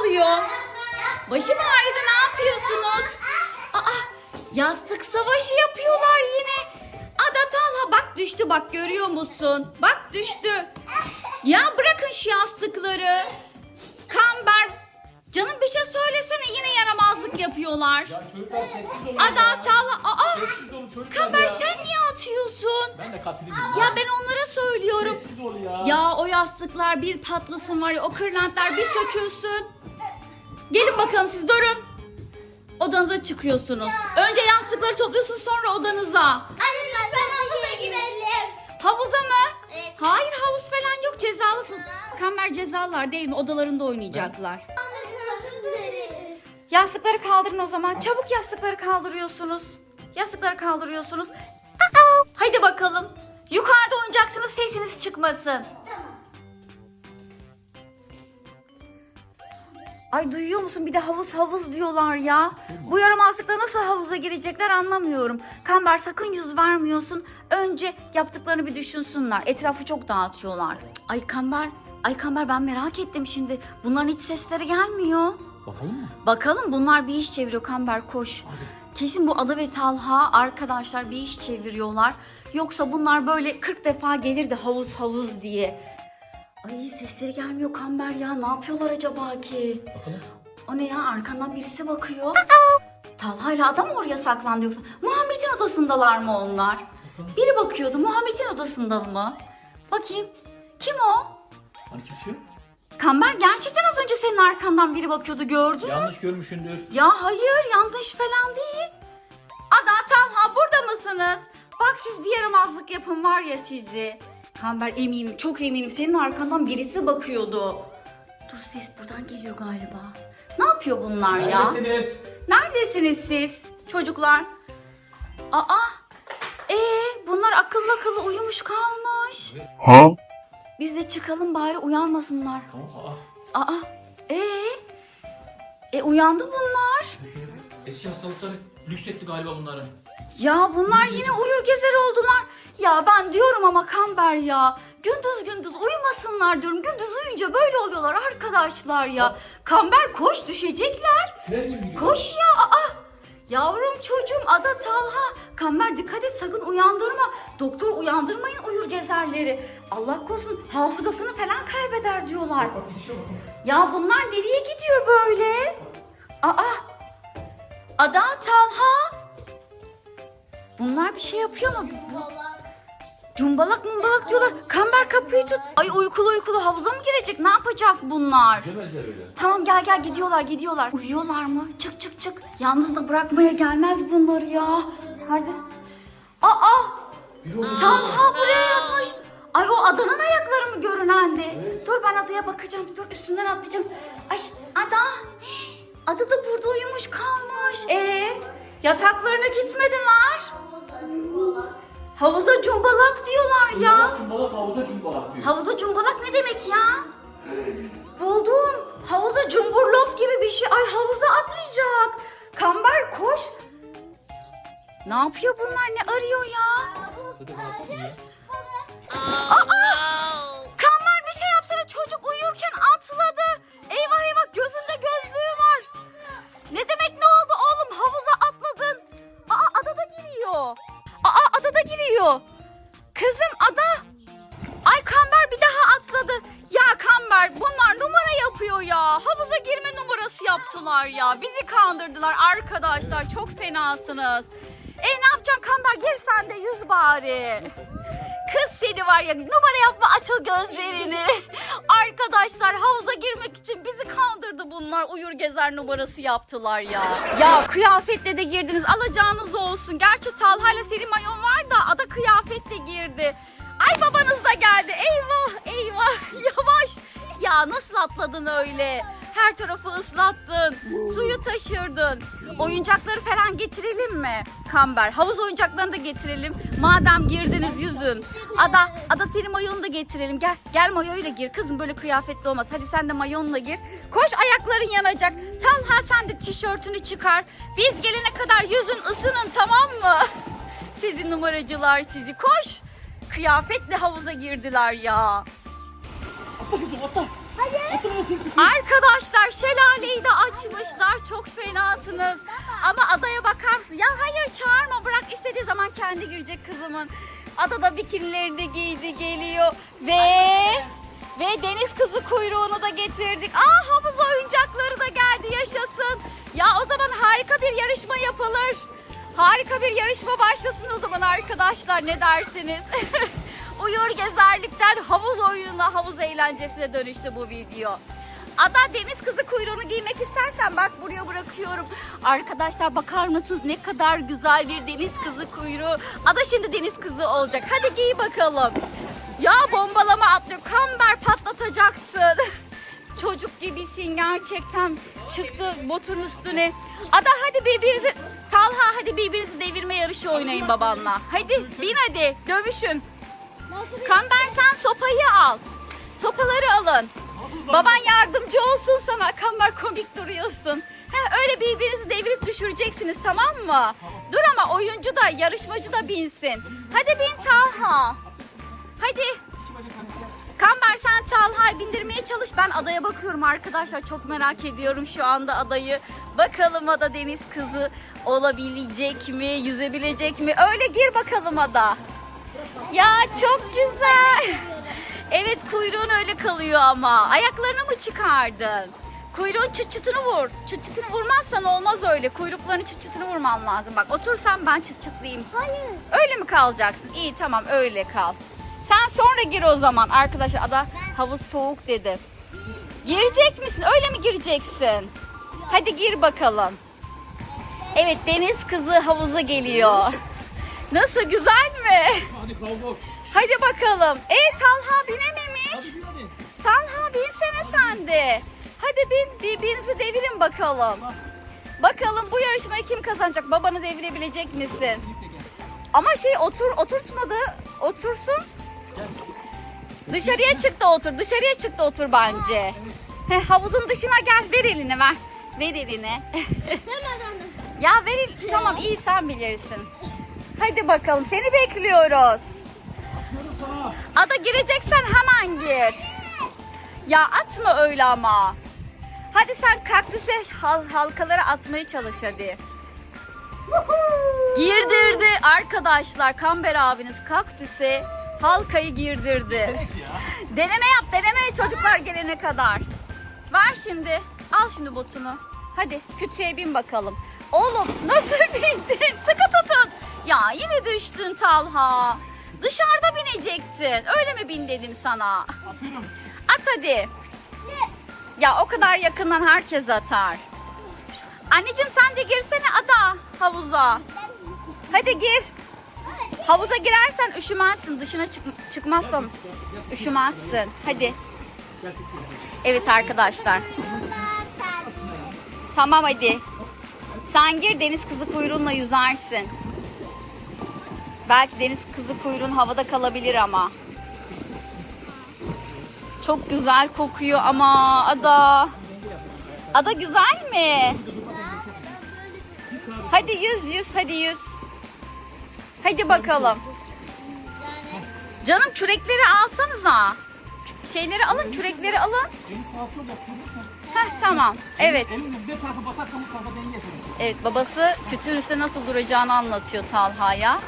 ağlıyor? Başım ağrıdı ne yapıyorsunuz? Aa, yastık savaşı yapıyorlar yine. Ada Talha bak düştü bak görüyor musun? Bak düştü. Ya bırakın şu yastıkları. Kamber. Canım bir şey söylesene yine yaramazlık yapıyorlar. Ya çocuklar sessiz olun Ada. Talha. Aa, Sessiz olun çocuklar Kamber ya. sen niye atıyorsun? Ben de katılayım. Ya ben onlara söylüyorum. Sessiz ol ya. Ya o yastıklar bir patlasın var ya o kırlentler bir sökülsün. Gelin bakalım siz durun. Odanıza çıkıyorsunuz. Önce yastıkları topluyorsunuz sonra odanıza. Anne lütfen havuza girelim. Havuza mı? Evet. Hayır havuz falan yok cezalısınız. Kamer cezalar değil mi? Odalarında oynayacaklar. Yastıkları kaldırın o zaman. Çabuk yastıkları kaldırıyorsunuz. Yastıkları kaldırıyorsunuz. Hadi bakalım. Yukarıda oynayacaksınız sesiniz çıkmasın. Ay duyuyor musun? Bir de havuz havuz diyorlar ya. Bu yaramazlıkla nasıl havuza girecekler anlamıyorum. Kamber sakın yüz vermiyorsun. Önce yaptıklarını bir düşünsünler. Etrafı çok dağıtıyorlar. Ay Kamber, ay Kamber ben merak ettim şimdi. Bunların hiç sesleri gelmiyor. Bakalım mı? Bakalım bunlar bir iş çeviriyor Kamber koş. Kesin bu Ada ve Talha arkadaşlar bir iş çeviriyorlar. Yoksa bunlar böyle 40 defa gelirdi havuz havuz diye. Ay sesleri gelmiyor Kamber ya ne yapıyorlar acaba ki? Bakalım. O ne ya arkandan birisi bakıyor. Talha ile Ada mı oraya saklandı yoksa? Muhammed'in odasındalar mı onlar? Biri bakıyordu Muhammed'in odasında mı? Bakayım. Kim o? Hani kimse yok? Kamber gerçekten az önce senin arkandan biri bakıyordu gördün mü? Yanlış görmüşsündür. Ya hayır yanlış falan değil. Ada Talha burada mısınız? Bak siz bir yaramazlık yapın var ya sizi. Kamber eminim çok eminim senin arkandan birisi bakıyordu. Dur ses buradan geliyor galiba. Ne yapıyor bunlar ya? Neredesiniz? Neredesiniz siz çocuklar? Aa ee, bunlar akıllı akıllı uyumuş kalmış. Huh? Biz de çıkalım bari uyanmasınlar. Tamam. Aa. Aa ee, e uyandı bunlar. Eski hastalıkları lüksetti galiba bunların. Ya bunlar yine uyur gezer oldular. Ya ben diyorum ama Kamber ya. Gündüz gündüz uyumasınlar diyorum. Gündüz uyuyunca böyle oluyorlar arkadaşlar ya. Kamber koş düşecekler. Koş ya. Aa. Yavrum çocuğum Ada Talha. Kamber dikkat et sakın uyandırma. Doktor uyandırmayın uyur gezerleri. Allah korusun hafızasını falan kaybeder diyorlar. Ya bunlar nereye gidiyor böyle? Aa! Ada, Talha. Bunlar bir şey yapıyor mu? Bu- bu- Cumbalak mumbalak diyorlar. Kamber kapıyı tut. Ay uykulu uykulu havuza mı girecek? Ne yapacak bunlar? Öyle. Tamam gel gel gidiyorlar gidiyorlar. Uyuyorlar mı? Çık çık çık. Yalnız da bırakmaya gelmez bunlar ya. Hadi. Aa! Biri orada. Talha buraya yatmış. Ay o adanın ayakları mı görünendi? Dur ben adaya bakacağım. Dur üstünden atlayacağım. Ay ada. Ada da burada uyumuş kalmış. Ee, yataklarına gitmediler. Havuza cumbalak diyorlar ya. Cumbalak havuza cumbalak diyor. Havuza cumbalak ne demek ya? Buldum. Havuza cumburlop gibi bir şey. Ay havuza atlayacak. Kamber koş. Ne yapıyor bunlar? Ne arıyor yapıyor ya. Havuza girme numarası yaptılar ya. Bizi kandırdılar arkadaşlar. Çok fenasınız. E ne yapacaksın Kamber gel sen de yüz bari. Kız seni var ya numara yapma aç o gözlerini. Arkadaşlar havuza girmek için bizi kandırdı bunlar. Uyur gezer numarası yaptılar ya. Ya kıyafetle de girdiniz alacağınız olsun. Gerçi Talha ile senin mayon var da ada kıyafetle girdi. Ay babanız da geldi. Eyvah eyvah yavaş. Ya nasıl atladın öyle? Her tarafı ıslattın. Suyu taşırdın. Oyuncakları falan getirelim mi? Kamber. Havuz oyuncaklarını da getirelim. Madem girdiniz yüzün. Ada, Ada senin mayonu da getirelim. Gel, gel mayoyla gir. Kızım böyle kıyafetli olmaz. Hadi sen de mayonla gir. Koş ayakların yanacak. Talha sen de tişörtünü çıkar. Biz gelene kadar yüzün ısının tamam mı? Sizi numaracılar sizi. Koş. Kıyafetle havuza girdiler ya. Atla kızım atla. Arkadaşlar şelaleyi de açmışlar. Çok fenasınız. Ama adaya bakar mısın? Ya hayır çağırma bırak istediği zaman kendi girecek kızımın. Adada bikinilerini giydi geliyor. Ve ve deniz kızı kuyruğunu da getirdik. Aa havuz oyuncakları da geldi yaşasın. Ya o zaman harika bir yarışma yapılır. Harika bir yarışma başlasın o zaman arkadaşlar ne dersiniz? Uyur gezerlikten havuz oyununa, havuz eğlencesine dönüştü bu video. Ada deniz kızı kuyruğunu giymek istersen bak buraya bırakıyorum. Arkadaşlar bakar mısınız ne kadar güzel bir deniz kızı kuyruğu. Ada şimdi deniz kızı olacak. Hadi giy bakalım. Ya bombalama atlıyor. Kamber patlatacaksın. Çocuk gibisin gerçekten. Çıktı botun üstüne. Ada hadi birbirinizi... Talha hadi birbirinizi devirme yarışı oynayın babanla. Hadi bin hadi dövüşün. Kamber sen sopayı al. Sopaları alın. Baban yardımcı olsun sana. Kamber komik duruyorsun. He, öyle birbirinizi devirip düşüreceksiniz tamam mı? Dur ama oyuncu da yarışmacı da binsin. Hadi bin Talha. Hadi. Kamber sen Talha'yı bindirmeye çalış. Ben adaya bakıyorum arkadaşlar. Çok merak ediyorum şu anda adayı. Bakalım ada deniz kızı olabilecek mi? Yüzebilecek mi? Öyle gir bakalım ada. Ya çok güzel. Evet kuyruğun öyle kalıyor ama. Ayaklarını mı çıkardın? Kuyruğun çıt çıtını vur. Çıt çıtını vurmazsan olmaz öyle. Kuyruklarını çıt çıtını vurman lazım. Bak otursan ben çıt çıtlayayım. Hayır. Öyle mi kalacaksın? İyi tamam öyle kal. Sen sonra gir o zaman. Arkadaşlar ada havuz soğuk dedi. Girecek misin? Öyle mi gireceksin? Hadi gir bakalım. Evet deniz kızı havuza geliyor. Nasıl güzel mi? Hadi kavga. Hadi bakalım. E Talha binememiş. Hadi hadi. Talha binsene sen de. Hadi bin birbirinizi devirin bakalım. Bakalım bu yarışmayı kim kazanacak? Babanı devirebilecek misin? Ama şey otur oturtmadı. Otursun. Dışarıya çık da otur. Dışarıya çık da otur bence. He, havuzun dışına gel. Ver elini ver. Ver elini. Ya ver el- Tamam iyi sen bilirsin. Hadi bakalım seni bekliyoruz. Ada gireceksen hemen gir. Ya atma öyle ama. Hadi sen kaktüse hal halkaları atmaya çalış hadi. Girdirdi arkadaşlar. Kamber abiniz kaktüse halkayı girdirdi. Deneme yap deneme çocuklar gelene kadar. Ver şimdi. Al şimdi botunu. Hadi kütüğe bin bakalım. Oğlum nasıl bindin? Sıkı tutun. Ya yine düştün Talha. Dışarıda binecektin. Öyle mi bin dedim sana? Atıyorum. At hadi. Ya o kadar yakından herkes atar. Anneciğim sen de girsene ada havuza. Hadi gir. Havuza girersen üşümezsin. Dışına çık çıkmazsan üşümezsin. Hadi. Evet arkadaşlar. Tamam hadi. Sen gir deniz kızı kuyruğunla yüzersin. Belki deniz kızı kuyruğun havada kalabilir ama. Çok güzel kokuyor ama ada. Ada güzel mi? Hadi yüz yüz hadi yüz. Hadi bakalım. Canım kürekleri alsanıza. Şeyleri alın kürekleri alın. Heh tamam. Evet. Evet babası kütüğün üstüne nasıl duracağını anlatıyor Talha'ya.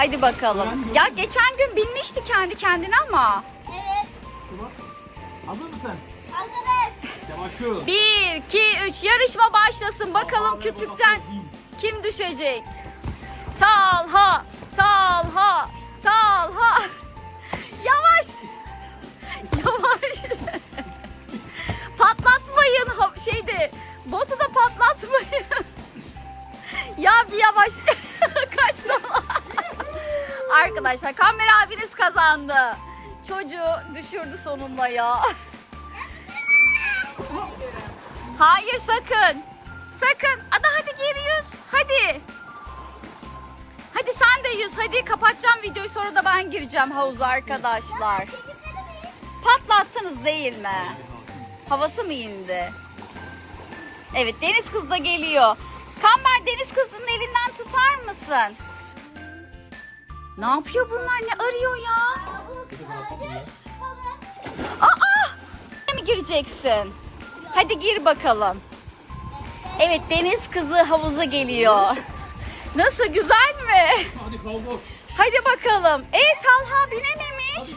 Hadi bakalım. Ya geçen gün binmişti kendi kendine ama. Evet. Bak. Hazır mısın? Hazırız. Yavaşlıyor. 1, 2, 3 yarışma başlasın. Bakalım kütükten kim düşecek? Talha, Talha, Talha. Yavaş. Yavaş. Patlatmayın şeyde. Botu da patlatmayın. ya bir yavaş. Arkadaşlar kamera abiniz kazandı. Çocuğu düşürdü sonunda ya. Hayır sakın. Sakın. Ada hadi geri yüz. Hadi. Hadi sen de yüz. Hadi kapatacağım videoyu sonra da ben gireceğim havuza arkadaşlar. Patlattınız değil mi? Havası mı indi? Evet deniz kız da geliyor. Kamber deniz kızının elinden tutar mısın? Ne yapıyor bunlar? Ne arıyor ya? Aa! Ne mi gireceksin? Hadi gir bakalım. Evet deniz kızı havuza geliyor. Nasıl güzel mi? Hadi bakalım. E Talha binememiş.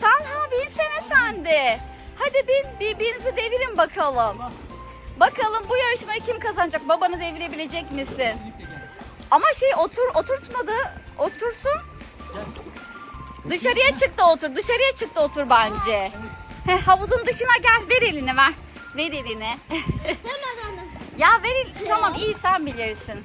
Talha binsene sen de. Hadi bin birbirinizi devirin bakalım. Bak. Bakalım bu yarışmayı kim kazanacak? Babanı devirebilecek misin? Ama şey otur oturtmadı. Otursun. Dışarıya çık da otur. Dışarıya çık da otur bence. Heh, havuzun dışına gel. Ver elini ver. Ver elini. Ya ver el- Tamam iyi sen bilirsin.